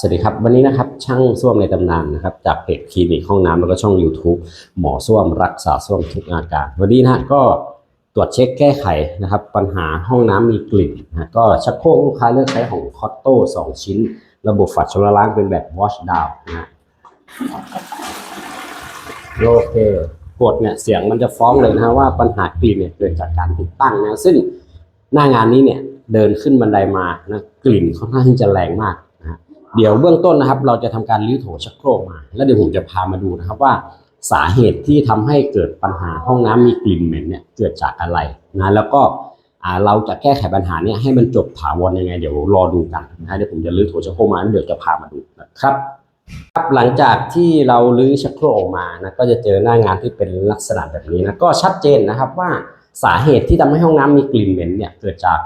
สวัสดีครับ วันนี้นะครับช่างส้วมในตำนานนะครับจากเพจคลินิกห้องน้ำแล้วก็ช่อง YouTube หมอส้วมรักษาส้วมทุกอาการ วันนี้นะก็ตรวจเช็คแก้ไขนะครับ ปัญหาห้องน้ำมีกลิ่นนะก็ชักโครกลูกค้าเลือกใช้ของคอตโต้2ชิ้น ระบบฝัดชำระล้างเป็นแบบ wash down นะโอเคกดเนี่ยเสียงมันจะฟ้องเลยนะว่าปัญหากลิ่นเนี่ยเกิดจากการติดตั้งนะซึ่งหน้างานนี้เนี่ยเดินขึ้นบันไดมานะกลิ่นค่อนข้างที่จะแรงมาก เดี๋ยวเบื้องต้นนะครับ เราจะทำการรื้อโถชักโครกมา แล้วเดี๋ยวผมจะพามาดูนะครับว่าสาเหตุที่ทำให้เกิดปัญหาห้องน้ำมีกลิ่นเหม็นเนี่ยเกิดจากอะไรนะแล้วก็เราจะแก้ไขปัญหาเนี่ยให้มันจบถาวรยังไง เดี๋ยวรอดูกันนะเดี๋ยวผมจะรื้อโถชักโครกมาแล้วเดี๋ยวจะพามาดูนะครับครับหลังจากที่เรารื้อชักโครกออกมานะก็จะเจอหน้างานที่เป็นลักษณะแบบนี้นะก็ชัดเจนนะครับว่า สาเหตุที่ทำให้ห้องน้ำมีกลิ่นเหม็นเนี่ยเกิดจาก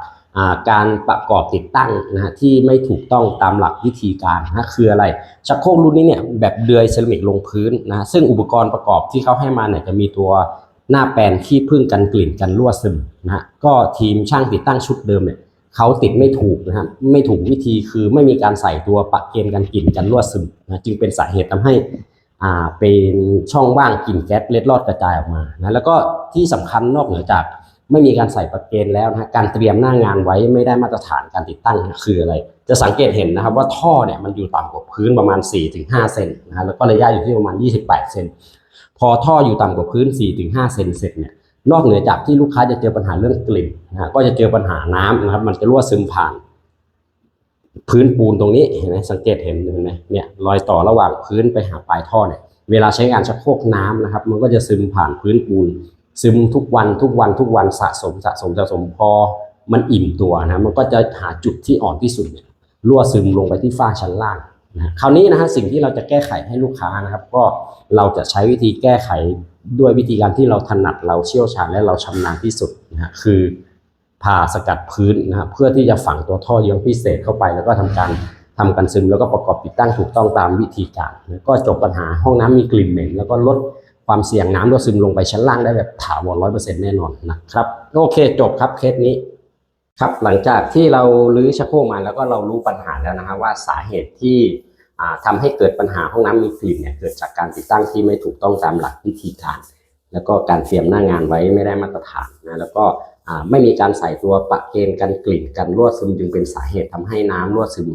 การประกอบติดตั้งนะฮะที่ไม่ถูกต้องตามหลักวิธีการนะคืออะไรชักโครกรุ่นนี้เนี่ยแบบเดือยเซรามิกลงพื้นนะซึ่งอุปกรณ์ประกอบที่เขาให้มาเนี่ยจะมีตัวหน้าแปลนขี้ผึ้งกันกลิ่นกันรั่วซึมนะฮะก็ทีมช่างติดตั้งชุดเดิมเนี่ยเขาติดไม่ถูกนะฮะไม่ถูกวิธีคือไม่มีการใส่ตัวปะเกณฑ์กันกลิ่นกันรั่วซึมนะจึงเป็นสาเหตุทำให้ อ่าเป็นช่องว่างกลิ่นแก๊สเล็ดลอดกระจายออกมานะแล้วก็ที่สำคัญนอกเหนือจากไม่มีการใส่ประเกณแล้วนะการเตรียมหน้างานไว้ไม่ได้มาตรฐานการติดตั้งนะคืออะไร จะสังเกตเห็นนะครับว่าท่อเนี่ยมันอยู่ต่ำกว่าพื้นประมาณ 4-5 เซนนะฮะแล้วก็ระยะอยู่ที่ประมาณ 28 เซนพอท่ออยู่ต่ำกว่าพื้น 4-5 เซนเสร็จเนี่ยนอกเหนือจากที่ลูกค้าจะเจอปัญหาเรื่องกลิ่นนะก็จะเจอปัญหาน้ำนะครับมันจะรั่วซึมผ่าน พื้นปูนตรงนี้เห็นไหมสังเกตเห็นเห็นไหมเนี่ยรอยต่อระหว่างพื้นไปหาปลายท่อเนี่ยเวลาใช้งานชักโครกน้ำนะครับ มันก็จะซึมผ่านพื้นปูน ซึมทุกวันทุกวันทุกวันสะสมสะสมสะสมพอมันอิ่มตัวนะมันก็จะหาจุดที่อ่อนที่สุดเนี่ยรั่วซึมลงไปที่ฝ้าชั้นล่างนะคราวนี้นะฮะสิ่งที่เราจะแก้ไขให้ลูกค้านะครับ ก็เราจะใช้วิธีแก้ไขด้วยวิธีการที่เราถนัดเราเชี่ยวชาญและเราชำนาญที่สุดนะฮะคือ ผ่าสกัดพื้นนะครับเพื่อที่จะฝังตัวท่อเยื้องพิเศษเข้าไป แล้วก็ทำการทำกันซึมแล้วก็ประกอบติดตั้งถูกต้องตามวิธีการก็จบปัญหาห้องน้ำมีกลิ่นเหม็น แล้วก็ลดความเสี่ยงน้ำรั่วซึมลงไปชั้นล่างได้แบบถาวรร้อยเปอร์เซ็นต์แน่นอนนะครับโอเคจบครับเคสนี้ครับหลังจากที่เราลื้อชักโครกมาแล้วก็เรารู้ปัญหาแล้วนะฮะว่าสาเหตุที่อ่าทำให้เกิดปัญหาห้องน้ำมีกลิ่นเนี่ยเกิดจากการติดตั้งที่ไม่ถูกต้องตามหลักวิธีการ แล้วก็การเตรียมหน้างานไว้ไม่ได้มาตรฐานนะแล้วก็ ไม่มีการใส่ตัวปะเกณฑ์กันกลิ่นกันรั่วซึมจึงเป็นสาเหตุทำให้น้ำรั่วซึม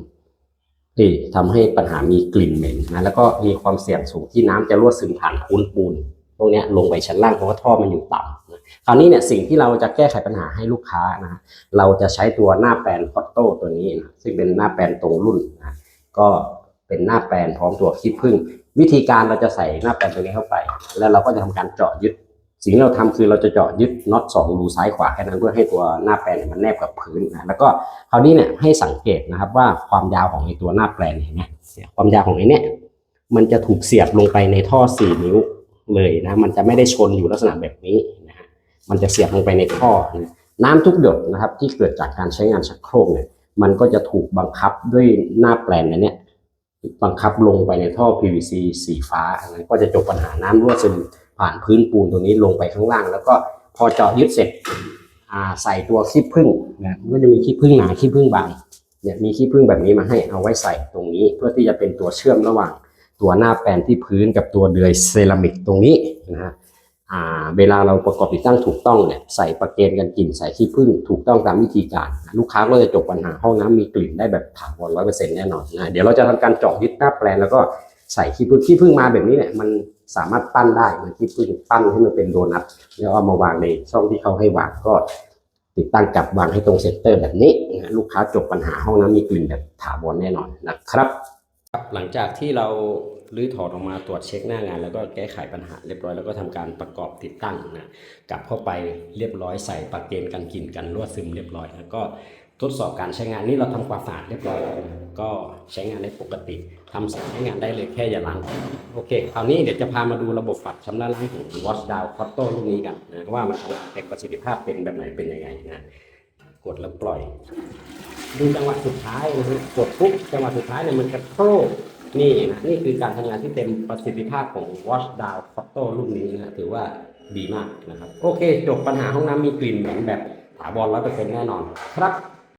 ที่ทำให้ปัญหามีกลิ่นเหม็นนะแล้วก็มีความเสี่ยงสูงที่น้ำจะรั่วซึมผ่านพื้นปูนพวกนี้ลงไปชั้นล่างเพราะว่าท่อมันอยู่ต่ำนะคราวนี้เนี่ยสิ่งที่เราจะแก้ไขปัญหาให้ลูกค้านะเราจะใช้ตัวหน้าแปลนคอตโต้ตัวนี้นะซึ่งเป็นหน้าแปลนตรงรุ่นนะก็เป็นหน้าแปลนพร้อมตัวขี้ผึ้งวิธีการเราจะใส่หน้าแปลนตัวนี้เข้าไป แล้วเราก็จะทำการเจาะยึด สิ่งที่เราทำคือเราจะเจาะยึดน็อตสองรูซ้ายขวาแค่นั้นเพื่อให้ตัวหน้าแปลนมันแนบกับพื้นนะแล้วก็คราวนี้เนี่ยให้สังเกตนะครับว่าความยาวของไอตัวหน้าแปลนเห็นไหมความยาวของไอเนี่ยมันจะถูกเสียบลงไปในท่อ4นิ้วเลยนะมันจะไม่ได้ชนอยู่ลักษณะแบบนี้นะฮะมันจะเสียบลงไปในท่อนะน้ำทุกหยดนะครับที่เกิดจากการใช้งานชักโครกเนี่ยมันก็จะถูกบังคับด้วยหน้าแปลนอันเนี้ยบังคับลงไปในท่อ PVC สีฟ้าอันนั้นก็จะจบปัญหาน้ำรั่วซึม ผ่านพื้นปูนตรงนี้ลงไปข้างล่าง แล้วก็พอเจาะยึดเสร็จอ่าใส่ตัวขี้ผึ้งนะมันก็จะมีขี้ผึ้งหนาขี้ผึ้งบางเนี่ยมีขี้ผึ้งแบบนี้มาให้เอาไว้ใส่ตรงนี้ เพื่อที่จะเป็นตัวเชื่อมระหว่าง ตัวหน้าแปลนที่พื้นกับตัวเดือยเซรามิกตรงนี้นะฮะอ่าเวลาเราประกอบติดตั้งถูกต้องเนี่ยใส่ประเกณฑ์กันกลิ่นใส่ขี้ผึ้งถูกต้องตามวิธีการ ลูกค้าก็จะจบปัญหาห้องน้ำมีกลิ่นได้แบบถาวรร้อยเปอร์เซ็นต์แน่นอนนะเดี๋ยวเราจะทำการเจาะยึดหน้าแปลนแล้วก็ใส่ขี้ผึ้งขี้ผึ้งมาแบบนี้เนี่ยมัน สามารถปั้นได้มันที่พึ่งปั้นให้มันเป็นโดนัทแล้วเอามาวางในช่องที่เขาให้วางก็ ติดตั้งกลับวางให้ตรงเซนเตอร์แบบนี้นะลูกค้าจบปัญหาห้องน้ำมีกลิ่นแบบถาวรแน่นอนนะครับหลังจากที่เราลื้อถอดออกมาตรวจเช็คหน้างาน แล้วก็แก้ไขปัญหาเรียบร้อยแล้วก็ทำการประกอบติดตั้งนะกลับเข้าไปเรียบร้อยใส่ปลั๊กเกณฑ์กันกลิ่นกันรั่วซึมเรียบร้อย แล้วก็ ทดสอบการใช้งานนี่เราทำความสะอาดเรียบร้อยแล้วก็ใช้งานได้ปกติทำใช้งานได้เลยแค่อย่าล้างโอเคคราวนี้เดี๋ยวจะพามาดูระบบฝัดชำระล้างของ Watch Down c o t t o รุ่นนี้กันนะว่ามันเอกประสิทธิภาพเป็นแบบไหนเป็นยังไงนะกดแล้วปล่อย ดูจังหวะสุดท้ายนะฮะกดปุ๊บจังหวะสุดท้ายเนี่ยมันกระโครกนี่นะนี่คือการทำงานที่เต็มประสิทธิภาพของ Watch Down c o t t o รุ่นนี้นะถือว่าดีมากนะครับ โอเค จบปัญหาห้องน้ำมีกลิ่นเหม็นแบบถาวรร้อยเปอร์เซ็นต์แน่นอนครับ